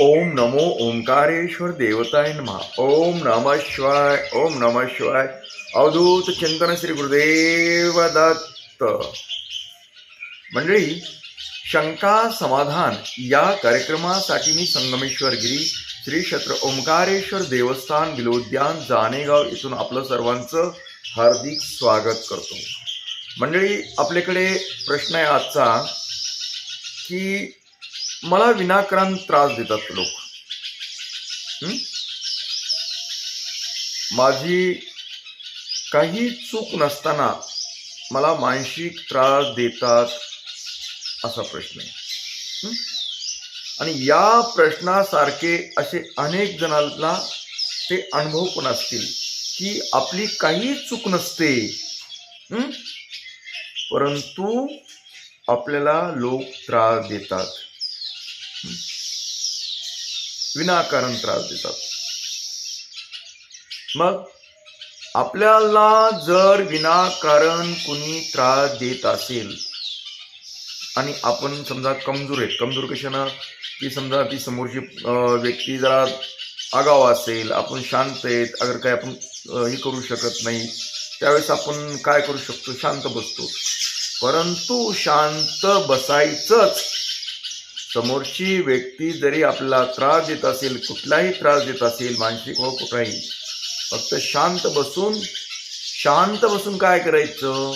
ओम नमो ओंकारेश्वर देवताय महा ओम नमः शिवाय ओम नमः शिवाय। अवधूत चिंतन श्री गुरुदेव दत्त। मंडळी शंका समाधान या कार्यक्रमासाठी मी संगमेश्वर गिरी श्री क्षेत्र ओंकारेश्वर देवस्थान विलोद्यान जानेगाव इथून आपलं सर्वांचं हार्दिक स्वागत करतो. मंडळी आपल्याकडे प्रश्न आहे आजचा की मला विनाकारण त्रास देतात लोक. माझी काही चूक नसताना मला मानसिक त्रास देतात असा प्रश्न आहे. आणि या प्रश्नासारखे असे अनेक जणांना ते अनुभव पण असतील की आपली काही चूक नसते. परंतु आपल्याला लोक त्रास देतात. विनाकारण त्रास देतात. मग आपल्याला जर विनाकारण कुणी त्रास देत असेल आणि आपण समजा कमजोर आहेत कमजोर कशानं? की समजा ती समोरची व्यक्ती जरा आगाव असेल आपण शांत आहेत अगर काय आपण हे करू शकत नाही त्यावेळेस आपण काय करू शकतो? शांत बसतो. परंतु शांत बसायचंच समोरची व्यक्ती जरी आपला त्रास देत असेल कुठलाही त्रास देत असेल मानसिक हो कुठलाही फक्त शांत बसून शांत बसून काय करायचं?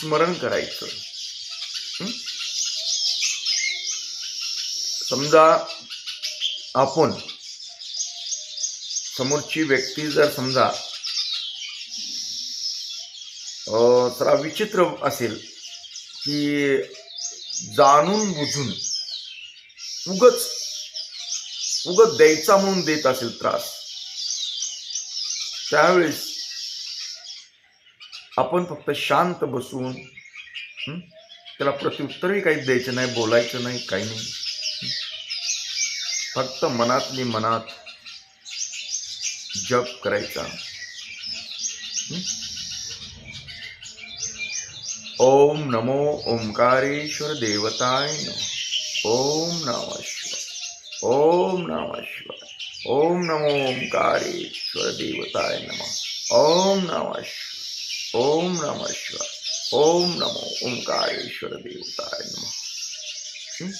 स्मरण करायचं. समजा आपण समोरची व्यक्ती जर समजा जरा विचित्र असेल की जाणून बुजून उगच उगत द्यायचा म्हणून देत असेल त्रास. त्यावेळेस आपण फक्त शांत बसून त्याला प्रत्युत्तरही काही द्यायचं नाही बोलायचं नाही काही नाही. फक्त मनातली मनात जप करायचा. हं. ओम नमो ओंकारेश्वर देवताय नमः। ओम नमः शिवाय। ओम नमः शिवाय। ओम नमो ओंकारेश्वर देवताय नमः। ओम नमः शिवाय। ओम नमः शिवाय। ओम नमो ओंकारेश्वर देवताय नमः।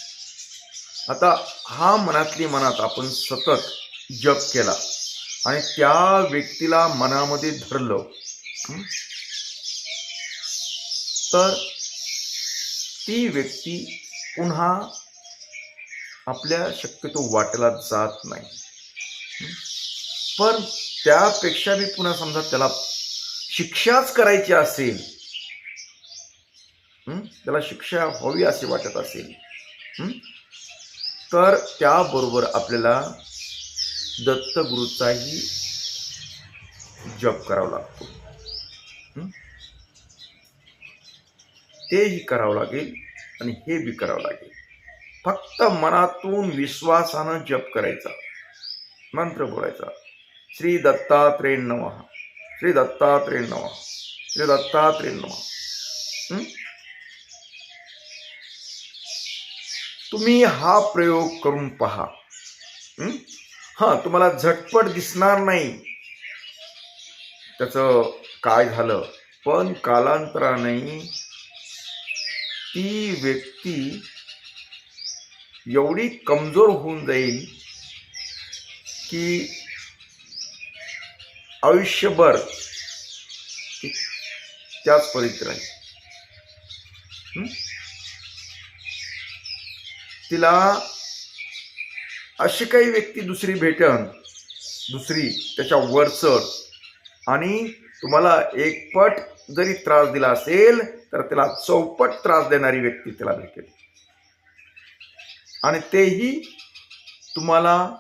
आता हा मनातली मनात आपण सतत जप केला आणि त्या व्यक्तीला मनामध्ये धरलं. तर ती व्यक्ती पुन्हा आपल्या शक्यतो वाटेला जात नाही. पण त्यापेक्षा मी पुन्हा समजा त्याला शिक्षाच करायची असेल त्याला शिक्षा हवी असे वाटत असेल तर त्याबरोबर आपल्याला दत्तगुरूचाही जप करावा लागतो. तेही करावं लागेल आणि हे बी करावं लागेल. फक्त मनातून विश्वासानं जप करायचा. मंत्र बोलायचा. श्री दत्तात्रेय नम. श्री दत्तात्रेय नम. श्री दत्तात्रेय नम. तुम्ही हा प्रयोग करून पहा. हां? हा तुम्हाला झटपट दिसणार नाही. त्याचं काय झालं? पण कालांतराने ती व्यक्ती एवढी कमजोर होऊन जाईल की आयुष्यभर त्याच परीत राहील. तिला अशी काही व्यक्ती दुसरी भेटन दुसरी त्याच्या वरचं आणि तुम्हाला एकपट जरी त्रास दिला असेल तर त्याला चौपट त्रास देणारी व्यक्ती त्याला भेटेल. आणि तेही तुम्हाला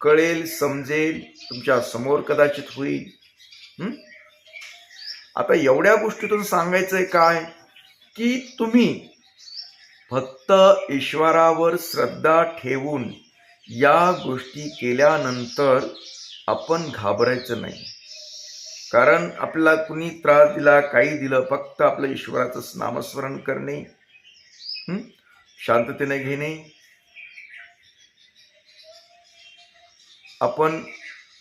कळेल समजेल तुमच्यासमोर कदाचित होईल. आता एवढ्या गोष्टीतून सांगायचंय काय? की तुम्ही फक्त ईश्वरावर श्रद्धा ठेवून या गोष्टी केल्यानंतर आपण घाबरायचं नाही. कारण आपल्याला कुणी त्रास दिला काही दिलं फक्त आपलं ईश्वराचं नामस्मरण करणे शांततेने घेणे. आपण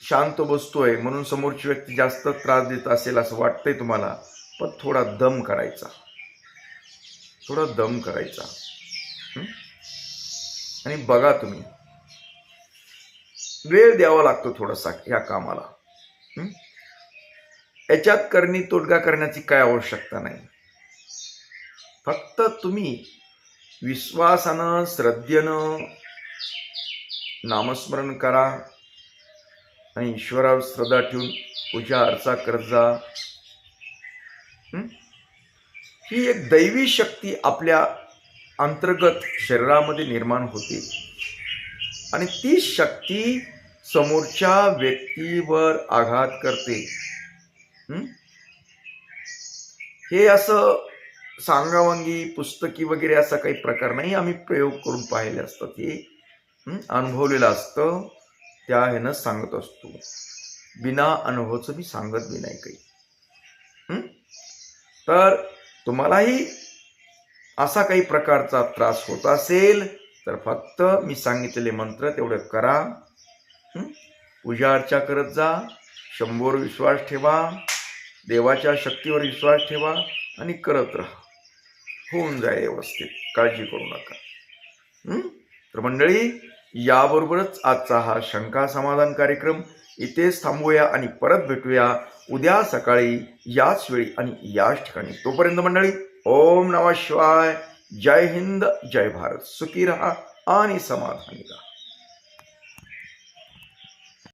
शांत बसतोय म्हणून समोरची व्यक्ती जास्त त्रास देत असेल असं वाटतंय तुम्हाला पण थोडा दम करायचा. थोडा दम करायचा. आणि बघा तुम्ही. वेळ द्यावा लागतो थोडासा ह्या कामाला. याच्यात करणी तोडगा करण्याची काय आवश्यकता नाही. फक्त तुम्ही विश्वासानं श्रद्धेनं नामस्मरण करा आणि ईश्वरावर श्रद्धा ठेवून पूजा अर्चा करत जा. ही? एक दैवी शक्ती आपल्या अंतर्गत शरीरामध्ये निर्माण होते. आणि ती शक्ती समोरच्या व्यक्तीवर आघात करते. हे? असं सांगावांगी पुस्तकी वगैरे असा काही प्रकार नाही. आम्ही प्रयोग करून पाहिले असतात. हे अनुभवलेलं असतं. त्या ह्यानं सांगत असतो. बिना अनुभवाचं मी सांगत बी नाही काही. तर तुम्हालाही असा काही प्रकारचा त्रास होत असेल तर फक्त मी सांगितलेले मंत्र तेवढं करा. पूजा अर्चा करत जा. शंभर विश्वास ठेवा. देवाच्या शक्तीवर विश्वास ठेवा आणि करत राहा. होऊन जाईल व्यवस्थित. काळजी करू नका. तर मंडळी याबरोबरच आजचा हा शंका समाधान कार्यक्रम इथेच थांबूया आणि परत भेटूया उद्या सकाळी याच वेळी आणि याच ठिकाणी. तोपर्यंत मंडळी ओम नमः शिवाय. जय हिंद जय भारत. सुखी रहा आणि समाधानी राहा.